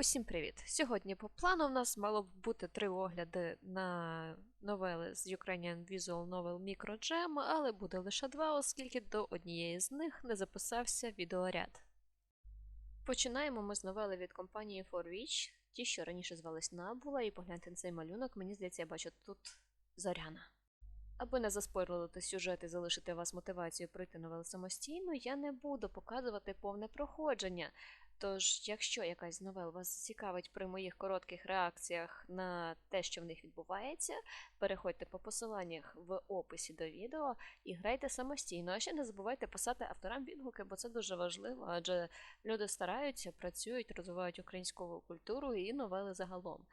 Усім привіт! Сьогодні по плану в нас мало б бути три огляди на новели з Ukrainian Visual Novel Microjam, але буде лише два, оскільки до однієї з них не записався відеоряд. Починаємо ми з новели від компанії For Witch, ті, що раніше звались Набула, і погляньте на цей малюнок, мені здається, я бачу тут Зоряна. Аби не заспойлерити сюжет і залишити вас мотивацію пройти новели самостійно, я не буду показувати повне проходження. Тож, якщо якась з новел вас цікавить при моїх коротких реакціях на те, що в них відбувається, переходьте по посиланнях в описі до відео і грайте самостійно. А ще не забувайте писати авторам відгуки, бо це дуже важливо, адже люди стараються, працюють, розвивають українську культуру і новели загалом.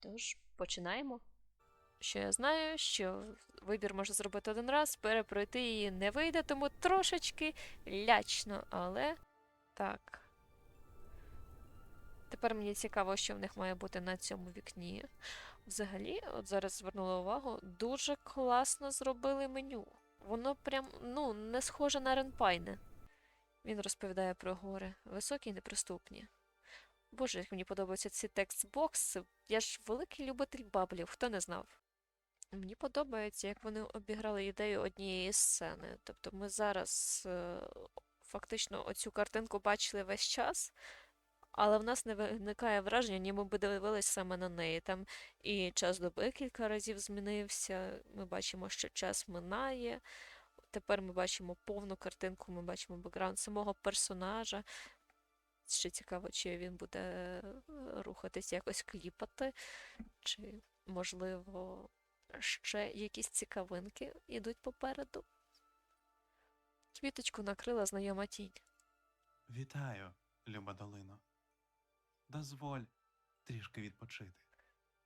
Тож, починаємо. Що я знаю, що вибір можна зробити один раз, перепройти її не вийде, тому трошечки лячно, але так. Тепер мені цікаво, що в них має бути на цьому вікні. Взагалі, от зараз звернула увагу, дуже класно зробили меню. Воно прям ну, не схоже на ренпайне. Він розповідає про гори, високі і неприступні. Боже, як мені подобаються ці текстбокси. Я ж великий любитель баблів, хто не знав. Мені подобається, як вони обіграли ідею однієї сцени. Тобто ми зараз е, фактично оцю картинку бачили весь час, але в нас не виникає враження, ніби ми дивились саме на неї. Там і час доби кілька разів змінився. Ми бачимо, що час минає. Тепер ми бачимо повну картинку, ми бачимо бекграунд самого персонажа. Ще цікаво, чи він буде е, рухатись якось кліпати, чи, можливо, ще якісь цікавинки йдуть попереду. Квіточку накрила знайома тінь. Вітаю, люба долино. Дозволь трішки відпочити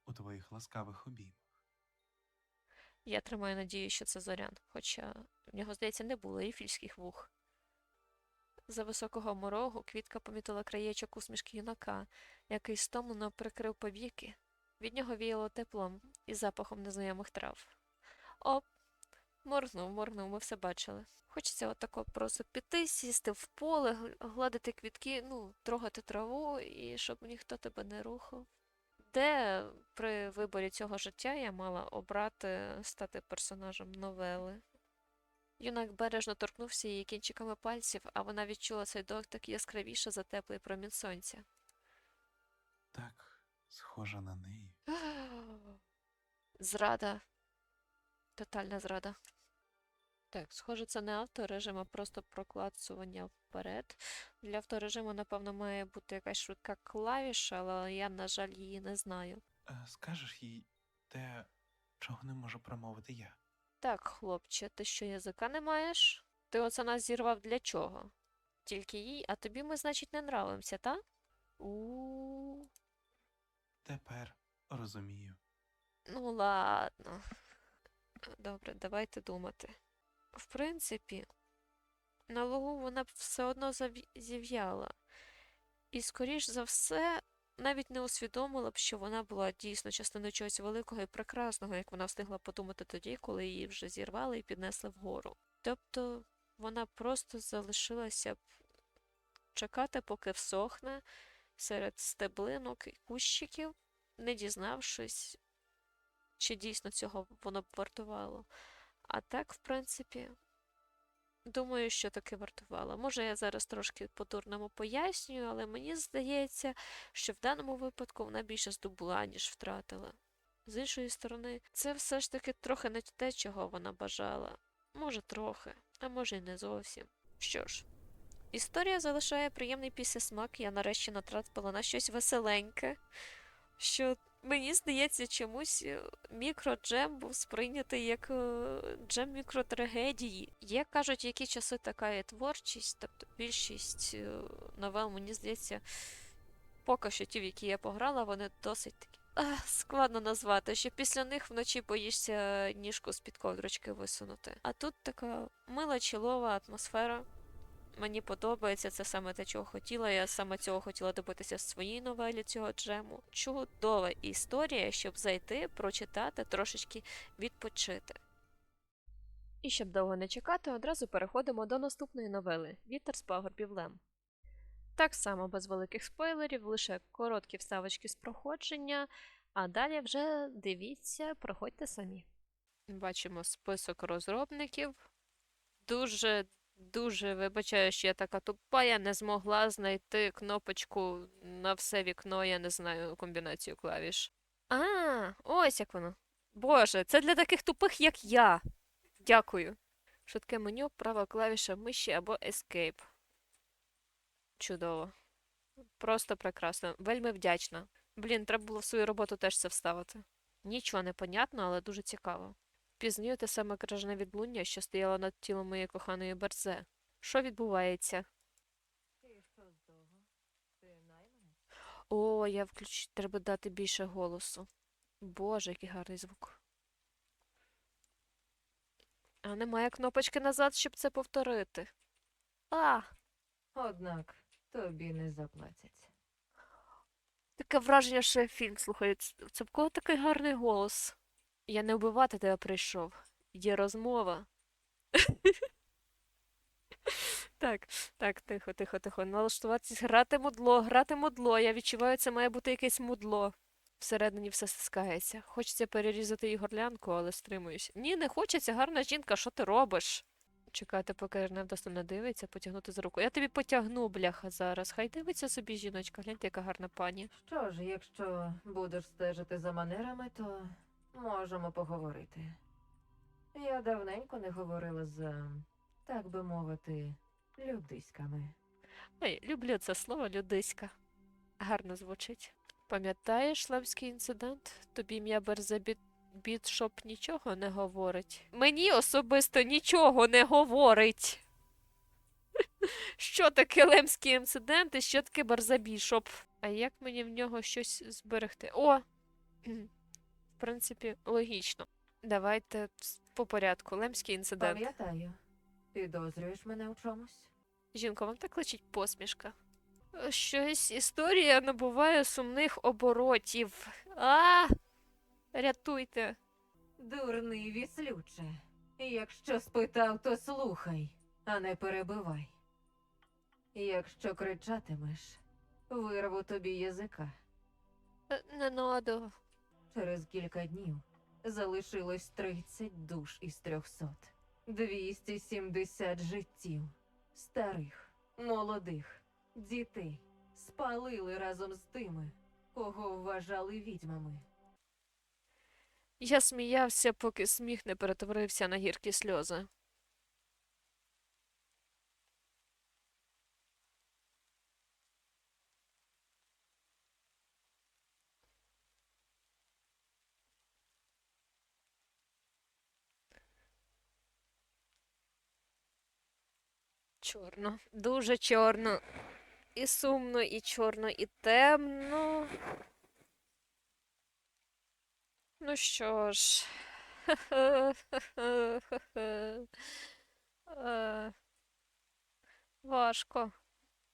у твоїх ласкавих обіймах. Я тримаю надію, що це зорян, хоча в нього, здається, не було ейфільських вух. За високого морогу квітка помітила краєчок усмішки юнака, який стомлено прикрив повіки. Від нього віяло теплом і запахом незнайомих трав. Оп, моргнув, моргнув, ми все бачили. Хочеться отако просто піти, сісти в поле, гладити квітки, ну, трогати траву і щоб ніхто тебе не рухав. Де при виборі цього життя я мала обрати стати персонажем новели? Юнак бережно торкнувся її кінчиками пальців, а вона відчула цей дотик яскравіше за теплий промінь сонця. Так, схожа на неї. Зрада. Тотальна зрада. Так, схоже, це не авторежим, а просто проклацування вперед. Для авторежиму, напевно, має бути якась швидка клавіша, але я, на жаль, її не знаю. Е, Скажеш їй те, чого не можу промовити я. Так, хлопче, ти що язика не маєш? Ти оце нас зірвав для чого? Тільки їй, а тобі ми, значить, не нравимося, та? У. Тепер розумію. Ну, ладно. Добре, давайте думати. В принципі, на лугу вона б все одно зів'яла. І, скоріш за все, навіть не усвідомила б, що вона була дійсно частиною чогось великого і прекрасного, як вона встигла подумати тоді, коли її вже зірвали і піднесли вгору. Тобто вона просто залишилася б чекати, поки всохне серед стеблинок і кущиків, не дізнавшись, чи дійсно цього воно б вартувало. А так, в принципі, думаю, що таки вартувало. Може, я зараз трошки по-дурному пояснюю, але мені здається, що в даному випадку вона більше здобула, ніж втратила. З іншої сторони, це все ж таки трохи не те, чого вона бажала. Може, трохи, а може й не зовсім. Що ж, історія залишає приємний післясмак, я нарешті натрапила на щось веселеньке, що Мені здається, чомусь е, мікроджем був сприйнятий як е, джем мікротрагедії. Є, кажуть, які часи така є творчість, тобто більшість е, новел, мені здається, поки що ті, в які я пограла, вони досить такі. Складно назвати, що після них вночі боїшся ніжку з-під ковдрочки висунути. А тут така мила чолова атмосфера. Мені подобається, це саме те, чого хотіла. Я саме цього хотіла добитися в своїй новелі цього джему. Чудова історія, щоб зайти, прочитати, трошечки відпочити. І щоб довго не чекати, одразу переходимо до наступної новели Вітер з пагорбів Лем. Так само без великих спойлерів, лише короткі вставочки з проходження, а далі вже дивіться, проходьте самі. Бачимо список розробників. Дуже, дуже вибачаю, що я така тупа, я не змогла знайти кнопочку на все вікно, я не знаю комбінацію клавіш. А, ось як воно. Боже, це для таких тупих, як я. Дякую. Швидке меню, права клавіша миші або Escape. Чудово. Просто прекрасно. Вельми вдячна. Блін, треба було в свою роботу теж це вставити. Нічого не понятно, але дуже цікаво. Пізнаю те саме кражне відлуння, що стояло над тілом моєї коханої Берзе. Що відбувається? О, я включу. Треба дати більше голосу. Боже, який гарний звук. А немає кнопочки назад, щоб це повторити. А! Однак тобі не заплатять. Таке враження, що я фільм слухаю. Це в кого такий гарний голос? Я не вбивати тебе прийшов. Є розмова. Так, так, тихо, тихо, тихо. Налаштуватися, грати мудло, грати мудло. Я відчуваю, це має бути якесь мудло. Всередині все стискається. Хочеться перерізати її горлянку, але стримуюсь. Ні, не хочеться, гарна жінка, що ти робиш? Чекати, поки Ерневдо не дивиться, потягнути за руку. Я тобі потягну, бляха, зараз. Хай дивиться собі жіночка, гляньте, яка гарна пані. Що ж, якщо будеш стежити за манерами, то можемо поговорити. Я давненько не говорила з, так би мовити, людиськами. Ой, люблю це слово людиська. Гарно звучить. Пам'ятаєш лавський інцидент? Тобі ім'я Берзебіт Бітшоп нічого не говорить. Мені особисто нічого не говорить. Що таке лемський інцидент і що таке Барзабішоп? А як мені в нього щось зберегти? О! Принципі, логічно. Давайте по порядку. Лемський інцидент. Пам'ятаю, підозрюєш мене у чомусь? Жінко, вам так личить посмішка. Щось історія набуває сумних оборотів. А! Рятуйте. Дурний віслюче. Якщо спитав, то слухай, а не перебивай. Якщо кричатимеш, вирву тобі язика. Е, Не надо. Через кілька днів залишилось 30 душ із 300. 270 життів. Старих, молодих, дітей спалили разом з тими, кого вважали відьмами. Я сміявся, поки сміх не перетворився на гіркі сльози. Чорно, дуже чорно. І сумно, і чорно, і темно. Ну що ж. Важко.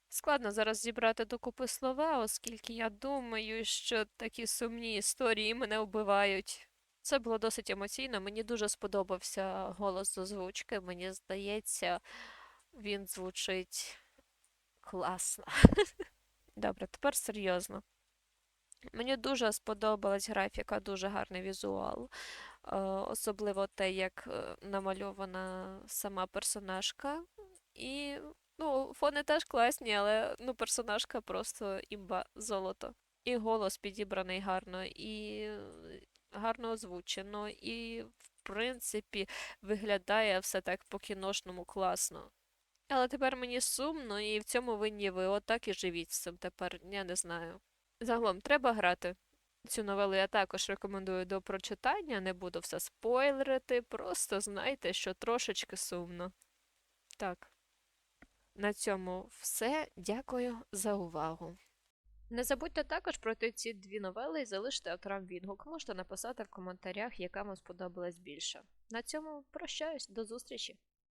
Складно зараз зібрати докупи слова, оскільки я думаю, що такі сумні історії мене вбивають. Це було досить емоційно. Мені дуже сподобався голос озвучки. Мені здається, він звучить класно. Добре, тепер серйозно. Мені дуже сподобалась графіка, дуже гарний візуал. Е, особливо те, як е, намальована сама персонажка. І ну, фони теж класні, але ну, персонажка просто імба золото. І голос підібраний гарно, і гарно озвучено, і, в принципі, виглядає все так по-кіношному класно. Але тепер мені сумно, і в цьому винні ви. Отак і живіть з цим тепер, я не знаю. Загалом, треба грати. Цю новелу я також рекомендую до прочитання, не буду все спойлерити, просто знайте, що трошечки сумно. Так. На цьому все. Дякую за увагу. Не забудьте також пройти ці дві новели і залишити авторам відгук. Можете написати в коментарях, яка вам сподобалась більше. На цьому прощаюсь, до зустрічі!